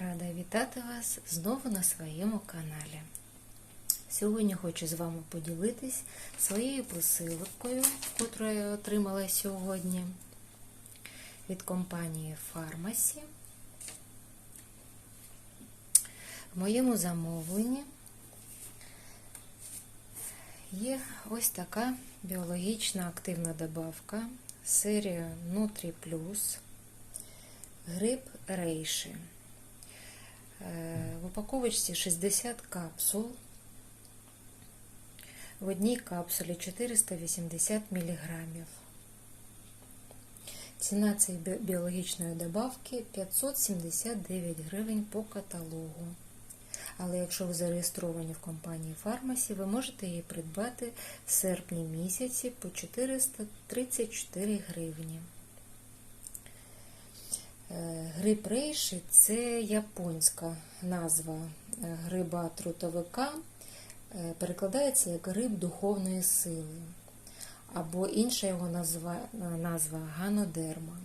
Рада вітати вас знову на своєму каналі. Сьогодні хочу з вами поділитись своєю посилкою, яку я отримала сьогодні від компанії Pharmacy. В моєму замовленні є ось така біологічна активна добавка серія Nutri Plus гриб рейші. В упаковочці 60 капсул. В одній капсулі 480 мг. Ціна цієї біологічної добавки 579 гривень по каталогу. Але якщо ви зареєстровані в компанії Фармасі, ви можете її придбати в серпні місяці по 434 гривні. Гриб рейші це японська назва гриба трутовика, перекладається як гриб духовної сили, або інша його назва, назва ганодерма.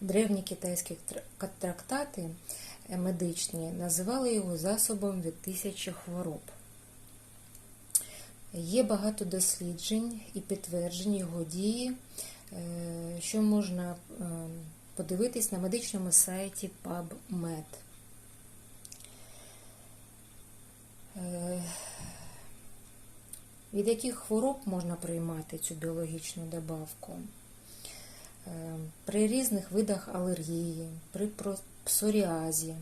Древні китайські трактати медичні називали його засобом від тисячі хвороб. Є багато досліджень і підтверджень його дії, що можна подивитись на медичному сайті PubMed. Від яких хвороб можна приймати цю біологічну добавку? При різних видах алергії, при псоріазі,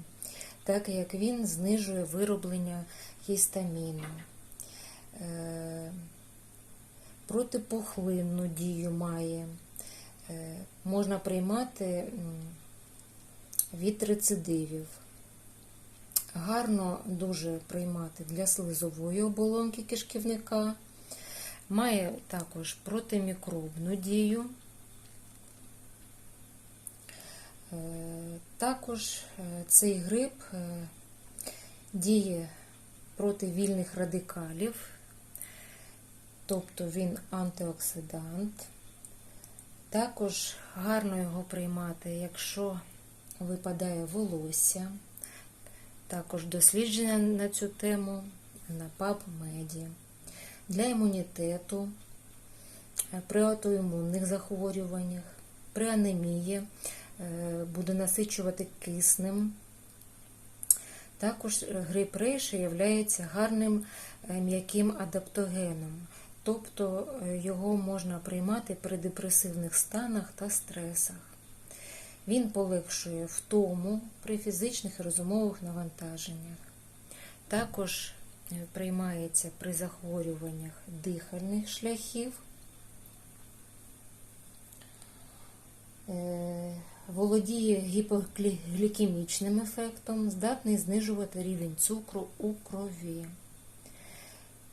так як він знижує вироблення гістаміну, протипухлинну дію має. Можна приймати від рецидивів. Гарно дуже приймати для слизової оболонки кишківника. Має також протимікробну дію. Також цей гриб діє проти вільних радикалів, тобто він антиоксидант. Також гарно його приймати, якщо випадає волосся. Також дослідження на цю тему на PubMed. Для імунітету, при аутоімунних захворюваннях, при анемії буде насичувати киснем. Також грип рейші є гарним м'яким адаптогеном. Тобто його можна приймати при депресивних станах та стресах. Він полегшує втому при фізичних і розумових навантаженнях. Також приймається при захворюваннях дихальних шляхів, володіє гіпоглікемічним ефектом, здатний знижувати рівень цукру у крові.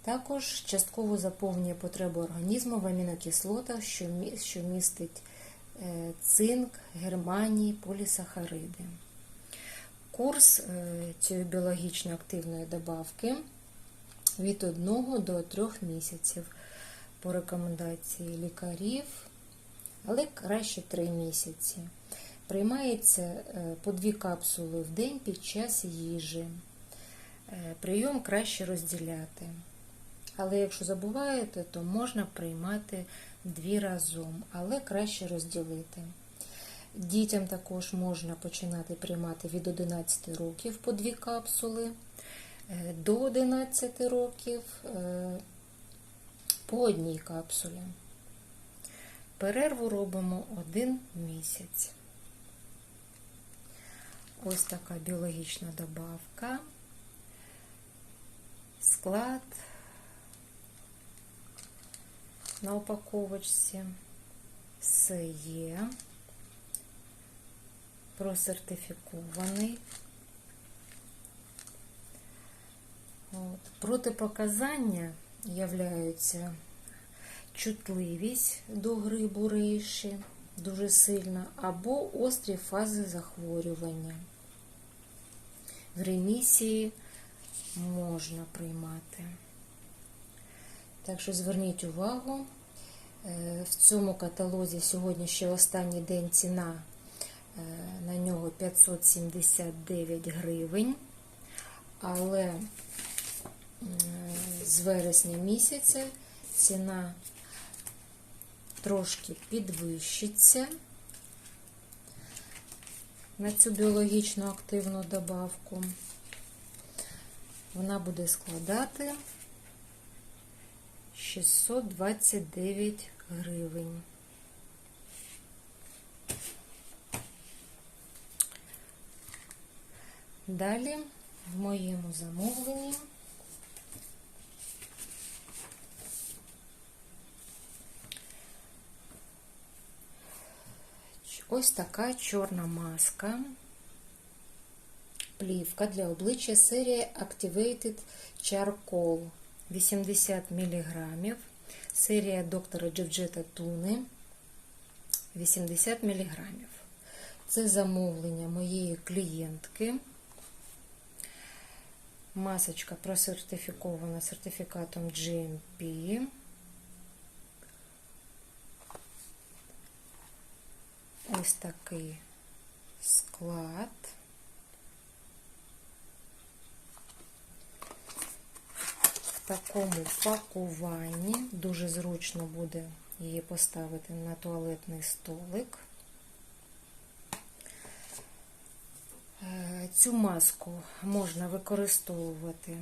Також частково заповнює потребу організму в амінокислотах, що містить цинк, германії, полісахариди. Курс цієї біологічно активної добавки від 1 до 3 місяців по рекомендації лікарів, але краще 3 місяці. Приймається по 2 капсули в день під час їжі. Прийом краще розділяти. Але якщо забуваєте, то можна приймати дві разом, але краще розділити. Дітям також можна починати приймати від 11 років по дві капсули, до 11 років по одній капсулі. Перерву робимо один місяць. Ось така біологічна добавка, склад на упаковочці все є, просертифікований. От. Протипоказання являються чутливість до грибу рейші, дуже сильна, або острі фази захворювання. В ремісії можна приймати. Так що зверніть увагу, в цьому каталозі сьогодні ще останній день ціна на нього 579 гривень, але е, з вересня місяця ціна трошки підвищиться на цю біологічно активну добавку. Вона буде складати 629 гривень. Далі в моєму замовленні ось така чорна маска, плівка для обличчя серія Activated Charcoal. 80 мг, серія доктора Джевджета Туни 80 мг. Це замовлення моєї клієнтки. Масочка просертифікована сертифікатом GMP. Ось такий склад. Такому пакуванні дуже зручно буде її поставити на туалетний столик. Цю маску можна використовувати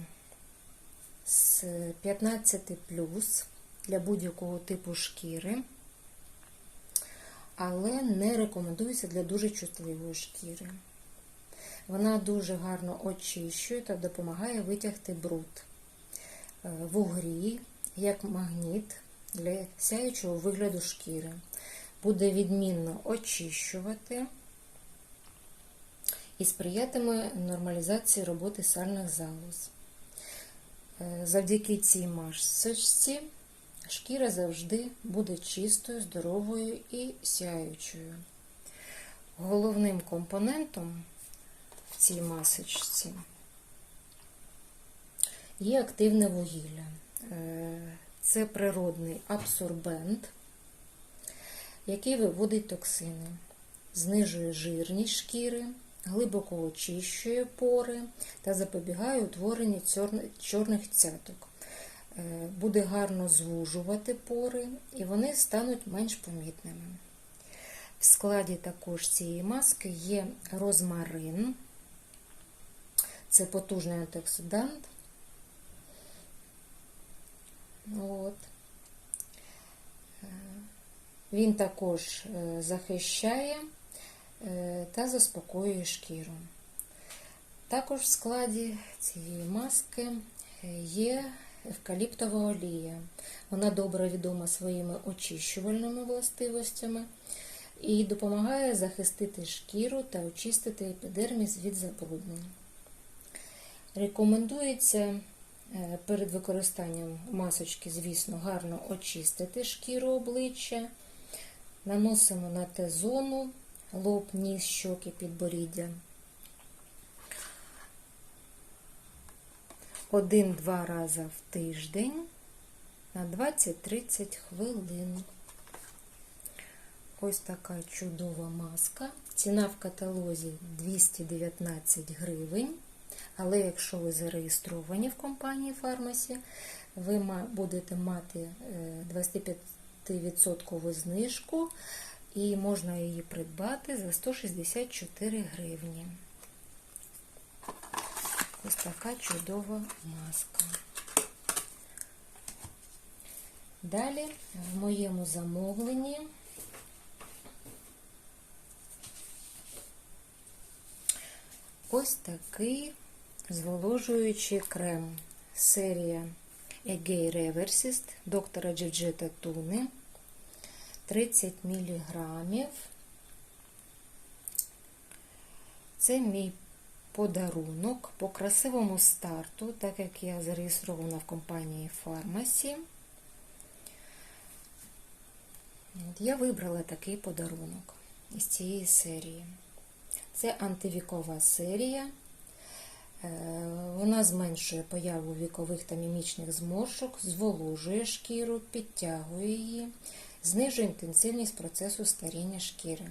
з 15 для будь-якого типу шкіри, але не рекомендується для дуже чутливої шкіри. Вона дуже гарно очищує та допомагає витягти бруд в угрі, як магніт для сяючого вигляду шкіри. Буде відмінно очищувати і сприятиме нормалізації роботи сальних залоз. Завдяки цій масочці шкіра завжди буде чистою, здоровою і сяючою. Головним компонентом в цій масочці є активне вугілля. Це природний абсорбент, який виводить токсини, знижує жирність шкіри глибоко очищує пори та запобігає утворенню чорних цяток. Буде гарно звужувати пори, і вони стануть менш помітними. В складі також цієї маски є розмарин, це потужний антиоксидант. От. Він також захищає та заспокоює шкіру. Також в складі цієї маски є евкаліптова олія. Вона добре відома своїми очищувальними властивостями і допомагає захистити шкіру та очистити епідерміс від забруднень. Рекомендується перед використанням масочки, звісно, гарно очистити шкіру обличчя, наносимо на Т-зону лоб, ніс, щоки, підборіддя. Один-два рази в тиждень на 20-30 хвилин. Ось така чудова маска. Ціна в каталозі 219 гривень. Але якщо ви зареєстровані в компанії Фармасі, ви будете мати 25% знижку і можна її придбати за 164 гривні. Ось така чудова маска. Далі в моєму замовленні ось такий зволожуючий крем серія Egay Reversist доктора Джеджета Туни. 30 мг. Це мій подарунок по красивому старту, так як я зареєстрована в компанії Фармасі. Я вибрала такий подарунок із цієї серії. Це антивікова серія. Е, вона зменшує появу вікових та мімічних зморшок, зволожує шкіру, підтягує її, знижує інтенсивність процесу старіння шкіри.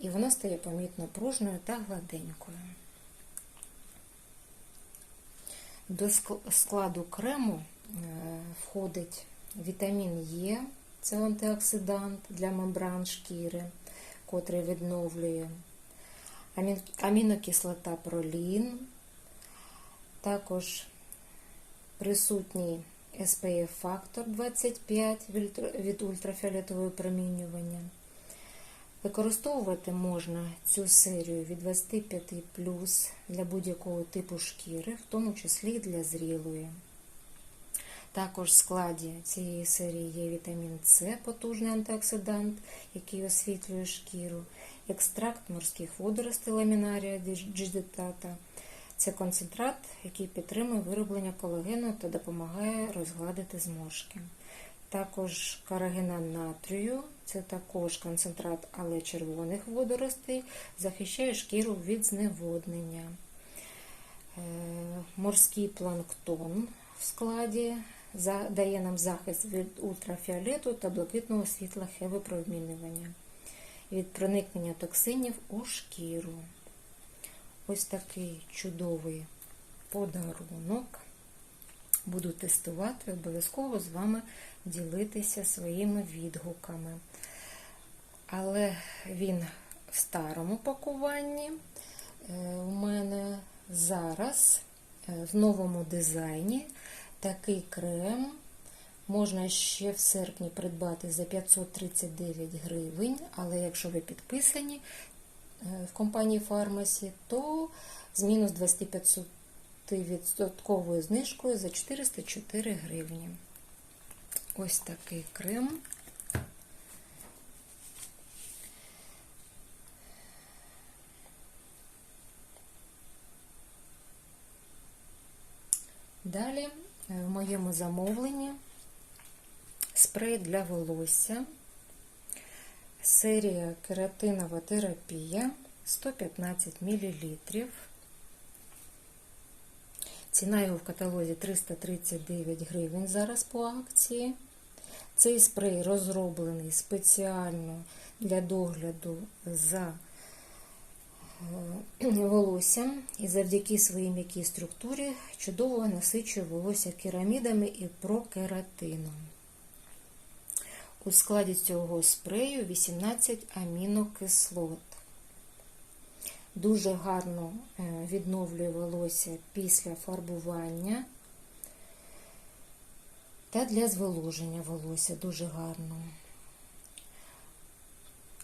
і вона стає помітно пружною та гладенькою. До складу крему е, входить вітамін Е, це антиоксидант для мембран шкіри, котрий відновлює амінокислота пролін, також присутній SPF-фактор 25 від ультрафіолетового промінювання. Використовувати можна цю серію від 25 для будь-якого типу шкіри, в тому числі для зрілої. Також в складі цієї серії є вітамін С, потужний антиоксидант, який освітлює шкіру, екстракт морських водоростей ламінарія джидетата. Це концентрат, який підтримує вироблення колагену та допомагає розгладити зморшки. Також карагенан натрію, це також концентрат, але червоних водоростей, захищає шкіру від зневоднення. Е, морський планктон в складі дає нам захист від ультрафіолету та блакитного світла хевипромінювання, від проникнення токсинів у шкіру. Ось такий чудовий подарунок. Буду тестувати, обов'язково з вами ділитися своїми відгуками. Але він в старому пакуванні. Е, у мене зараз е, в новому дизайні такий крем. Можна ще в серпні придбати за 539 гривень, але якщо ви підписані в компанії Фармасі, то з мінус 25% знижкою за 404 гривні. Ось такий крем. Далі е, в моєму замовленні спрей для волосся, серія кератинова терапія 115 мл. Ціна його в каталозі 339 гривень зараз по акції. Цей спрей розроблений спеціально для догляду за е, волоссям і завдяки своїй м'якій структурі чудово насичує волосся керамідами і прокератином. У складі цього спрею 18 амінокислот дуже гарно е, відновлює волосся після фарбування та для зволоження волосся дуже гарно.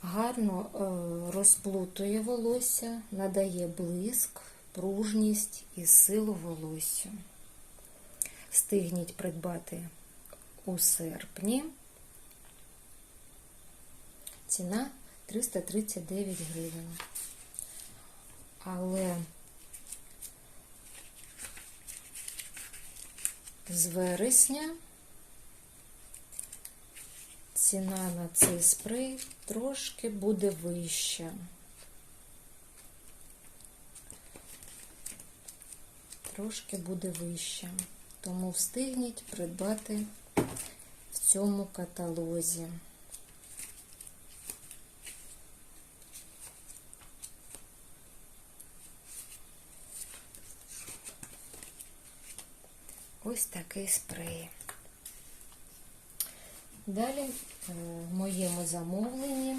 Гарно е, розплутує волосся, надає блиск, пружність і силу волосся. Встигніть придбати у серпні. Ціна 339 гривень але з вересня ціна на цей спрей трошки буде вища. Трошки буде вища, тому встигніть придбати в цьому каталозі. Ось такий спрей. Далі е, в моєму замовленні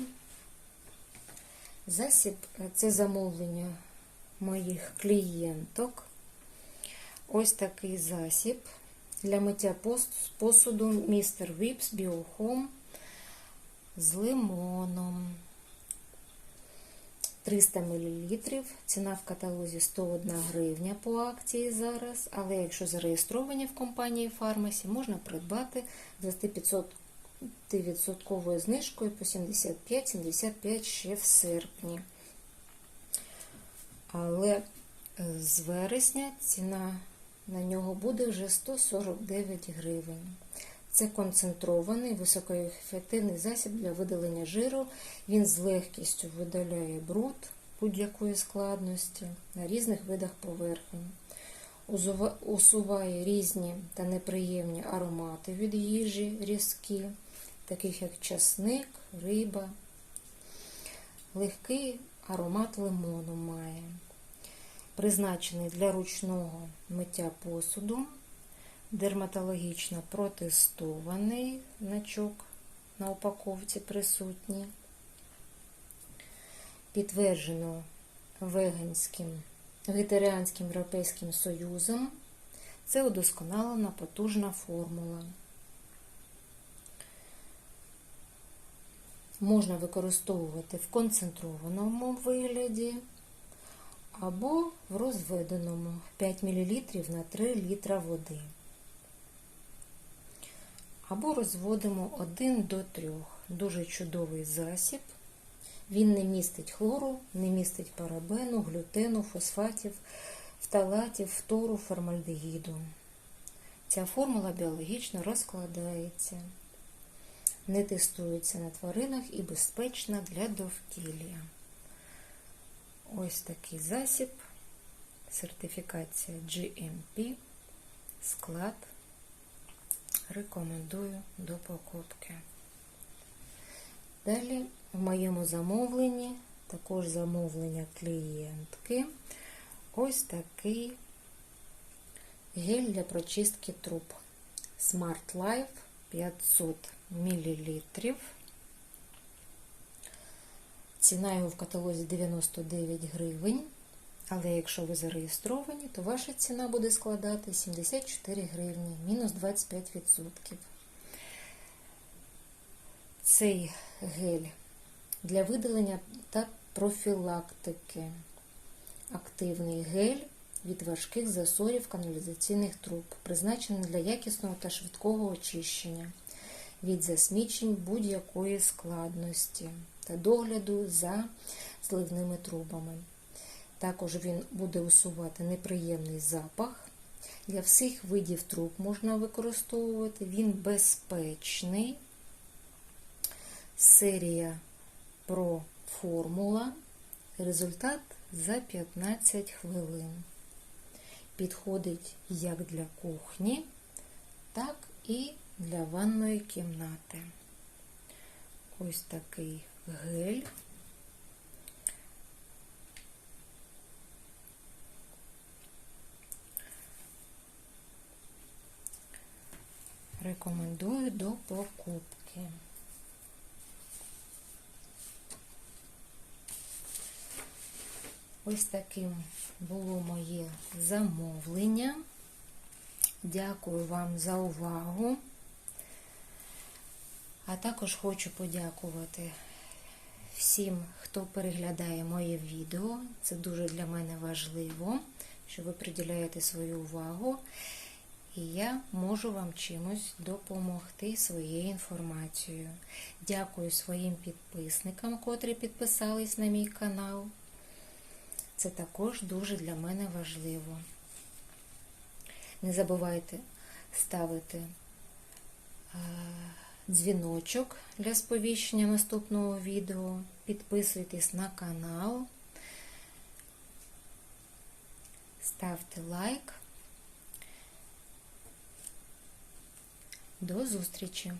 засіб, це замовлення моїх клієнток. Ось такий засіб для миття посуду Mr. Whips Biohome з лимоном. 300 мл. Ціна в каталозі 101 гривня по акції зараз. Але якщо зареєстровані в компанії Фармасі, можна придбати 25% знижкою по 75-75 ще в серпні. Але е, з вересня ціна на нього буде вже 149 гривень. Це концентрований високоефективний засіб для видалення жиру. Він з легкістю видаляє бруд будь-якої складності на різних видах поверхень. Усуває різні та неприємні аромати від їжі різкі, таких як часник, риба. легкий аромат лимону має. Призначений для ручного миття посуду, дерматологічно протестований значок на упаковці присутній. Підтверджено веганським, вегетаріанським Європейським Союзом. Це удосконалена потужна формула. Можна використовувати в концентрованому вигляді або в розведеному 5 мл на 3 літра води. Або розводимо 1 до 3. Дуже чудовий засіб. Він не містить хлору, не містить парабену, глютену, фосфатів, фталатів, фтору, формальдегіду. Ця формула біологічно розкладається, не тестується на тваринах і безпечна для довкілля. Ось такий засіб, сертифікація GMP, склад. Рекомендую до покупки. Далі в моєму замовленні, також замовлення клієнтки, ось такий гель для прочистки труб Smart Life 500 мл. Ціна його в каталозі 99 гривень. Але якщо ви зареєстровані, то ваша ціна буде складати 74 гривні, мінус 25%. Цей гель для видалення та профілактики. Активний гель від важких засорів каналізаційних труб, призначений для якісного та швидкого очищення від засмічень будь-якої складності та догляду за зливними трубами. Також він буде усувати неприємний запах. Для всіх видів труб можна використовувати. Він безпечний. Серія про формула. Результат за 15 хвилин. Підходить як для кухні, так і для ванної кімнати. Ось такий гель. Рекомендую до покупки. Ось таким було моє замовлення. Дякую вам за увагу. А також хочу подякувати всім, хто переглядає моє відео. Це дуже для мене важливо, що ви приділяєте свою увагу. І я можу вам чимось допомогти своєю інформацією. Дякую своїм підписникам, котрі підписались на мій канал. Це також дуже для мене важливо. Не забувайте ставити дзвіночок для сповіщення наступного відео. Підписуйтесь на канал, ставте лайк. До зустрічі!